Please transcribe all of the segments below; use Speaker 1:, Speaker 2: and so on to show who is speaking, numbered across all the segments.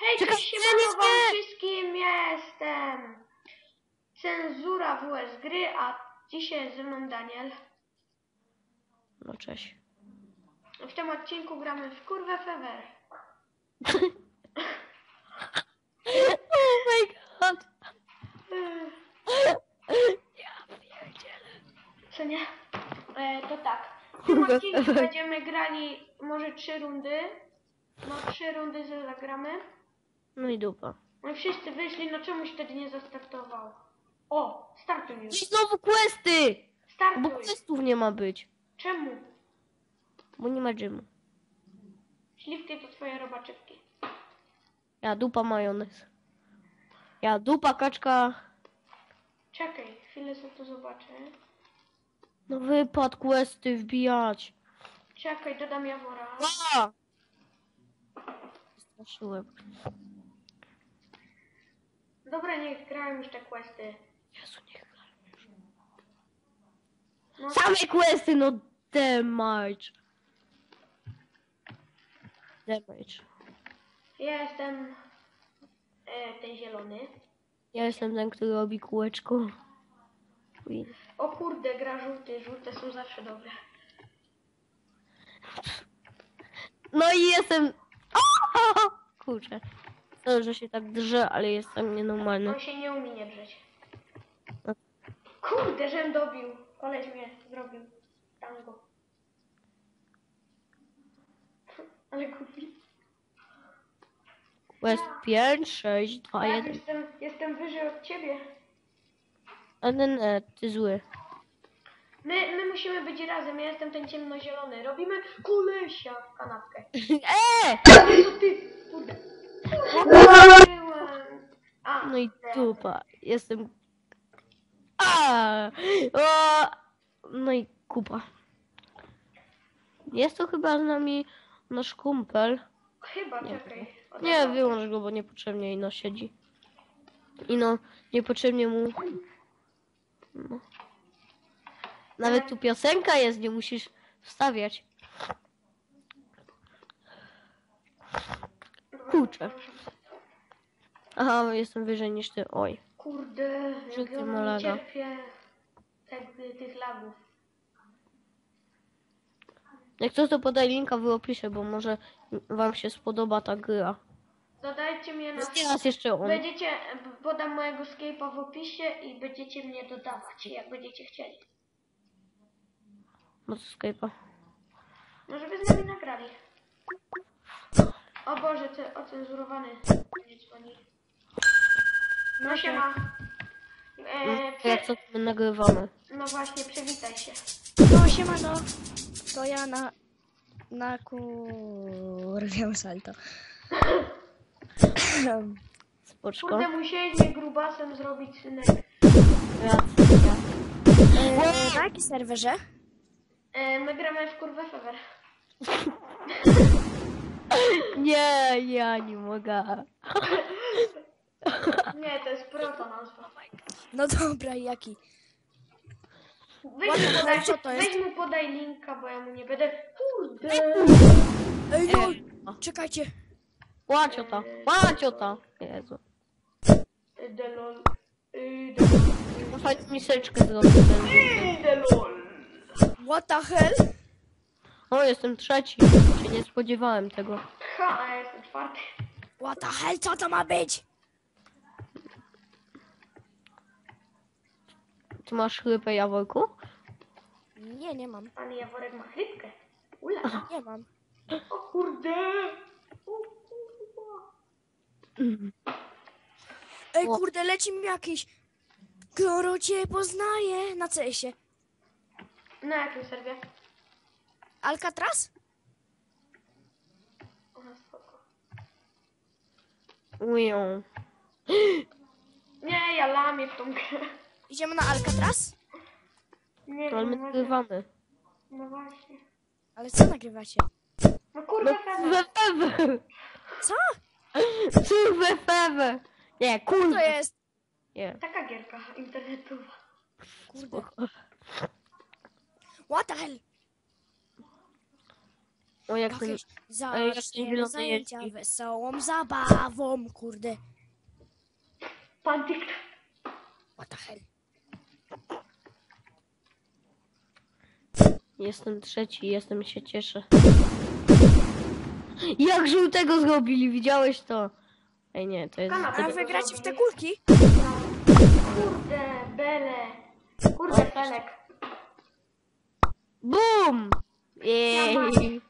Speaker 1: Hej,
Speaker 2: Czekaj,
Speaker 1: cześć, siemano
Speaker 2: nie,
Speaker 1: wam
Speaker 2: nie.
Speaker 1: wszystkim, jestem Cenzura WS Gry, a dzisiaj jest ze mną Daniel.
Speaker 2: No cześć.
Speaker 1: W tym odcinku gramy w Kurwę Fever.
Speaker 2: Oh my god. Ja pierdzielę.
Speaker 1: Co nie? E, to tak. W tym odcinku
Speaker 2: Fever.
Speaker 1: będziemy grali może trzy rundy. No trzy rundy zagramy.
Speaker 2: No i dupa.
Speaker 1: No i wszyscy wyszli, no czemuś wtedy nie zastartował. O, startuj
Speaker 2: I
Speaker 1: już.
Speaker 2: znowu questy! Bo
Speaker 1: Startuj.
Speaker 2: questów nie ma być.
Speaker 1: Czemu?
Speaker 2: Bo nie ma gymu.
Speaker 1: Śliwki to twoje robaczywki.
Speaker 2: Ja dupa majonez. Ja dupa kaczka.
Speaker 1: Czekaj, chwilę sobie to zobaczę.
Speaker 2: No wypad questy wbijać.
Speaker 1: Czekaj, dodam Jawora.
Speaker 2: A! Straszyłem.
Speaker 1: Dobra, niech grają już te questy.
Speaker 2: Jezu, niech grają już.
Speaker 1: No,
Speaker 2: Same questy, no damage. Damage.
Speaker 1: ja jestem e, ten zielony.
Speaker 2: Ja jestem ten, który robi kółeczko.
Speaker 1: O kurde, gra żółty. Żółte są zawsze dobre.
Speaker 2: No i jestem... Kurczę. To, że się tak drze, ale jestem nienormalny.
Speaker 1: On się nie umie nie drzeć.
Speaker 2: No.
Speaker 1: Kurde, żem dobił. Koleś mnie zrobił. Tango. Ale kupi.
Speaker 2: Quest 5, 6, 2,
Speaker 1: Ja
Speaker 2: 1.
Speaker 1: jestem, jestem wyżej od ciebie.
Speaker 2: A nie, nie, ty zły.
Speaker 1: My, my musimy być razem. Ja jestem ten ciemnozielony. Robimy kolesia w kanapkę.
Speaker 2: Eee!
Speaker 1: Co ty? Kurde.
Speaker 2: No i dupa. Jestem... A! O! No i kupa. Jest to chyba z nami nasz kumpel.
Speaker 1: Chyba,
Speaker 2: Nie
Speaker 1: czekaj.
Speaker 2: Nie, wyłącz go, bo niepotrzebnie ino siedzi. Ino, niepotrzebnie mu... No. Nawet tu piosenka jest, nie musisz wstawiać. Kurczę. Aha, jestem wyżej niż ty. Oj.
Speaker 1: Kurde, ja
Speaker 2: ma
Speaker 1: nie
Speaker 2: laga.
Speaker 1: cierpię jakby tych lagów.
Speaker 2: Jak coś to podaj linka w opisie, bo może wam się spodoba ta gra.
Speaker 1: Dodajcie mnie na...
Speaker 2: Teraz jeszcze on.
Speaker 1: Będziecie, podam mojego Skype'a w opisie i będziecie mnie dodawać, jak będziecie chcieli.
Speaker 2: No to Skype'a.
Speaker 1: No żeby z nami nagrali. O Boże, ty ocenzurowany. Nie dzwoni. No siema. E, prze...
Speaker 2: Jak co to my nagrywamy?
Speaker 1: No właśnie, przywitaj się.
Speaker 3: No siemano, to ja na... Na kurwiam salto.
Speaker 2: Spoczko.
Speaker 1: Kurde, musieli mnie grubasem zrobić, synek.
Speaker 2: Racja.
Speaker 3: E, na jakim serwerze?
Speaker 1: E, my gramy w kurwę fever.
Speaker 2: Nie, ja nie mogę.
Speaker 1: Nie, to jest proto nazwa.
Speaker 3: No dobra, jaki?
Speaker 1: Weź
Speaker 3: Ładnie,
Speaker 1: mu, podaj,
Speaker 3: co to jest?
Speaker 1: weź mu podaj linka, bo ja mu nie będę... Kurde!
Speaker 3: Ej no, czekajcie.
Speaker 2: Łaciota, łaciota. Jezu.
Speaker 1: Delol. Delol.
Speaker 2: No fajnie miseczkę zrobił ten żółty.
Speaker 1: Delol.
Speaker 3: What the hell?
Speaker 2: O, jestem trzeci. Się nie spodziewałem tego.
Speaker 1: Ha, a ja jestem czwarty.
Speaker 3: What the hell, co to ma być?
Speaker 2: Ty masz chrypę jaworku?
Speaker 3: Nie, nie mam.
Speaker 1: Pan Jaworek ma chrypkę. Ula.
Speaker 3: Nie mam.
Speaker 1: O kurde! O kurwa.
Speaker 3: Ej
Speaker 2: O.
Speaker 3: kurde, leci mi jakiś... Goro cię poznaje na CS-ie.
Speaker 1: Na jakim serwie?
Speaker 3: Alcatraz?
Speaker 1: O, spoko.
Speaker 2: Ują.
Speaker 1: Nie, ja lamię w tą grę.
Speaker 3: Idziemy na Alcatraz?
Speaker 1: Nie
Speaker 2: Ale my nagrywamy.
Speaker 1: No właśnie.
Speaker 3: Ale co nagrywacie?
Speaker 1: No kurwa,
Speaker 2: No,
Speaker 1: fever.
Speaker 2: fewe.
Speaker 3: Co?
Speaker 2: Kurwa, fewe. Nie,
Speaker 3: Co
Speaker 2: kurwa.
Speaker 3: to jest?
Speaker 2: Nie.
Speaker 1: Taka gierka internetowa.
Speaker 3: Kurde. What the hell?
Speaker 2: O, jak ten...
Speaker 3: Jakieś
Speaker 2: Ej, jak ten
Speaker 3: zaczniemy
Speaker 2: zielony
Speaker 3: zajęcia wesołą zabawą, kurde.
Speaker 1: Pan TikTok.
Speaker 3: What the hell?
Speaker 2: Jestem trzeci, jestem się cieszę. Jak żółtego zrobili, widziałeś to? Ej, nie, to jest...
Speaker 1: Kanapę.
Speaker 3: A wy gracie w te kulki?
Speaker 1: Kurde, bele. Kurde, Felek.
Speaker 2: BUM! Jej!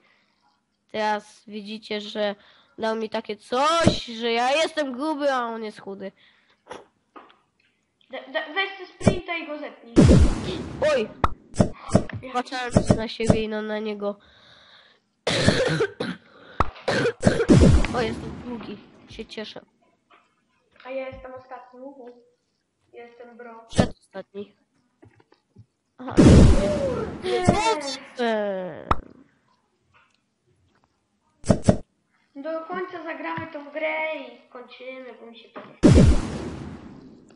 Speaker 2: Teraz widzicie, że dał mi takie coś, że ja jestem gruby, a on jest chudy.
Speaker 1: Da, da, weź ty sprinta i go zetnij.
Speaker 2: Oj! Patrzałem na siebie i no na niego. O, jestem drugi. Się cieszę.
Speaker 1: A ja jestem ostatni. Uhu. Jestem bro.
Speaker 2: Przedostatni. Aha. Eee,
Speaker 1: Do końca zagramy to w grę i kończymy, bo mi się to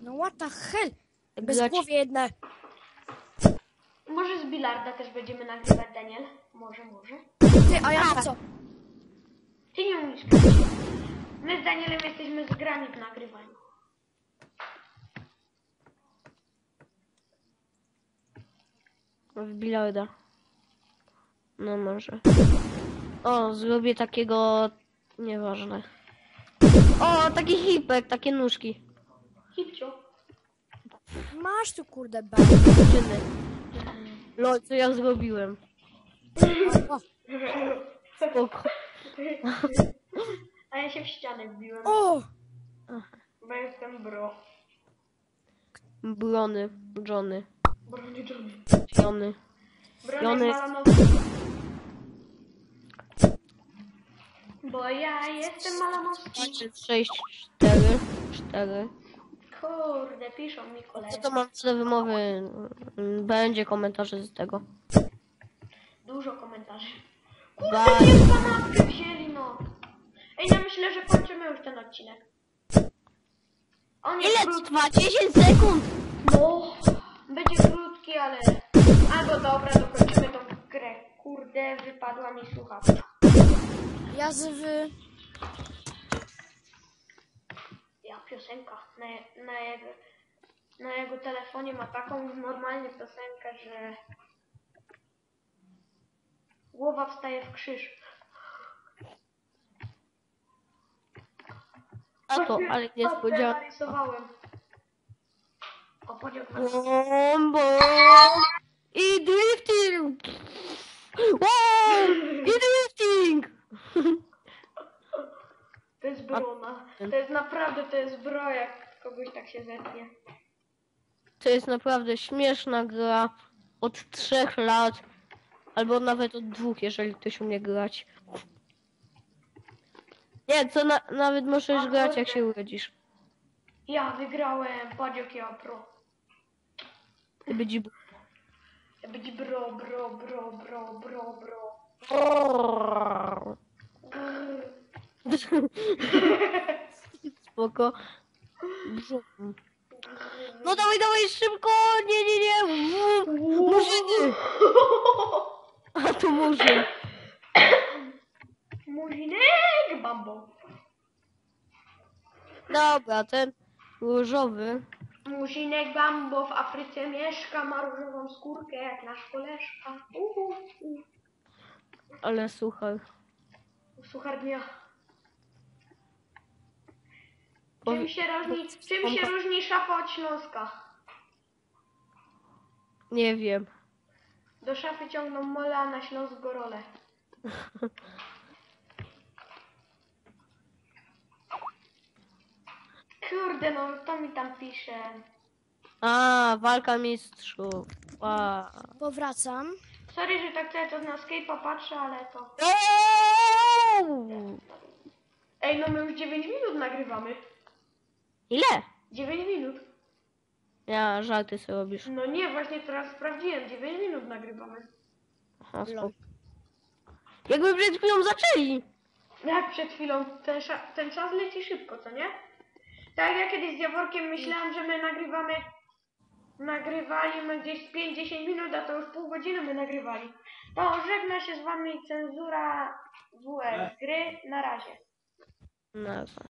Speaker 3: No what the hell? Bezgłowie jedne.
Speaker 1: Może z bilarda też będziemy nagrywać, Daniel? Może, może.
Speaker 3: Ty, a ja na co?
Speaker 1: Ty nie umiesz grać. My z Danielem jesteśmy zgrani w nagrywaniu.
Speaker 2: W bilarda. No może. O, zrobię takiego... Nieważne. O, taki hipek, takie nóżki.
Speaker 1: Hipcio.
Speaker 3: Masz tu kurde B.
Speaker 2: Czyny. Lol, co ja zrobiłem?
Speaker 3: O,
Speaker 2: Spoko.
Speaker 1: A ja się w ścianę wbiłem,
Speaker 3: o!
Speaker 1: bo jestem bro.
Speaker 2: Brony, Johnny,
Speaker 1: Brony Johnny.
Speaker 2: Johnny.
Speaker 1: Bronek
Speaker 2: Johnny-
Speaker 1: Malanowy. Bo ja jestem Malanowski.
Speaker 2: 6, 4, 4.
Speaker 1: Kurde, piszą mi
Speaker 2: Co
Speaker 1: koledzy.
Speaker 2: to mam źle wymowy? Będzie komentarze z tego.
Speaker 1: Dużo komentarzy.
Speaker 2: Bye.
Speaker 1: Kurde, nie kanapkę wzięli, no. Ej, ja myślę, że kończymy już ten odcinek. On jest
Speaker 2: Ile
Speaker 1: krótki.
Speaker 2: trwa? 10 sekund!
Speaker 1: No, będzie krótki, ale... Albo dobra, dokończymy tą grę. Kurde, wypadła mi słuchawka.
Speaker 3: Ja w...
Speaker 1: Ja piosenka na, na, jego, na jego telefonie ma taką normalnie piosenkę, że głowa wstaje w krzyż.
Speaker 2: A to, ale niespodzianka.
Speaker 1: narysowałem. O, pociąg na...
Speaker 2: Bom, bom. I drifting! Wow! I drifting!
Speaker 1: To jest brona. To jest naprawdę, to jest bro, jak kogoś tak się zetnie.
Speaker 2: To jest naprawdę śmieszna gra od 3 lat, albo nawet od dwóch, jeżeli ktoś umie grać. Nie, co na, nawet możesz grać jak się urodzisz.
Speaker 1: Ja wygrałem, pociąg ja pro.
Speaker 2: Ty będzie
Speaker 1: Być bro, bro, bro, bro, bro, bro.
Speaker 2: Spoko. No dawaj, dawaj, szybko! Nie, nie, nie! Murzyny! A to murzyn.
Speaker 1: Murzinek bambo.
Speaker 2: Dobra, ten różowy.
Speaker 1: Murzinek bambo w Afryce mieszka, ma różową skórkę jak nasz koleżka. Uhu.
Speaker 2: Ale słuchaj.
Speaker 1: Suchar dnia. Czym się różni, czym się różni szafa od Śląska?
Speaker 2: Nie wiem.
Speaker 1: Do szafy ciągną mola, a na Śląsk gorole. Kurde, no to mi tam pisze.
Speaker 2: A, walka mistrzów. Wow.
Speaker 3: Powracam.
Speaker 1: Sorry, że tak cały czas na Skype'a patrzę, ale to...
Speaker 2: Eee!
Speaker 1: Ej, no my już 9 minut nagrywamy.
Speaker 2: Ile?
Speaker 1: 9 minut.
Speaker 2: Ja, żarty sobie robisz.
Speaker 1: No nie, właśnie teraz sprawdziłem. 9 minut nagrywamy.
Speaker 2: Aha, spoko. Jakby przed chwilą zaczęli.
Speaker 1: Jak przed chwilą, ten, ten czas leci szybko, co nie? Tak jak ja kiedyś z Jaworkiem myślałem, że my nagrywamy, nagrywali my gdzieś z 5-10 minut, a to już pół godziny my nagrywali. To żegna się z wami cenzura WS gry. Na razie.
Speaker 2: Nazwa.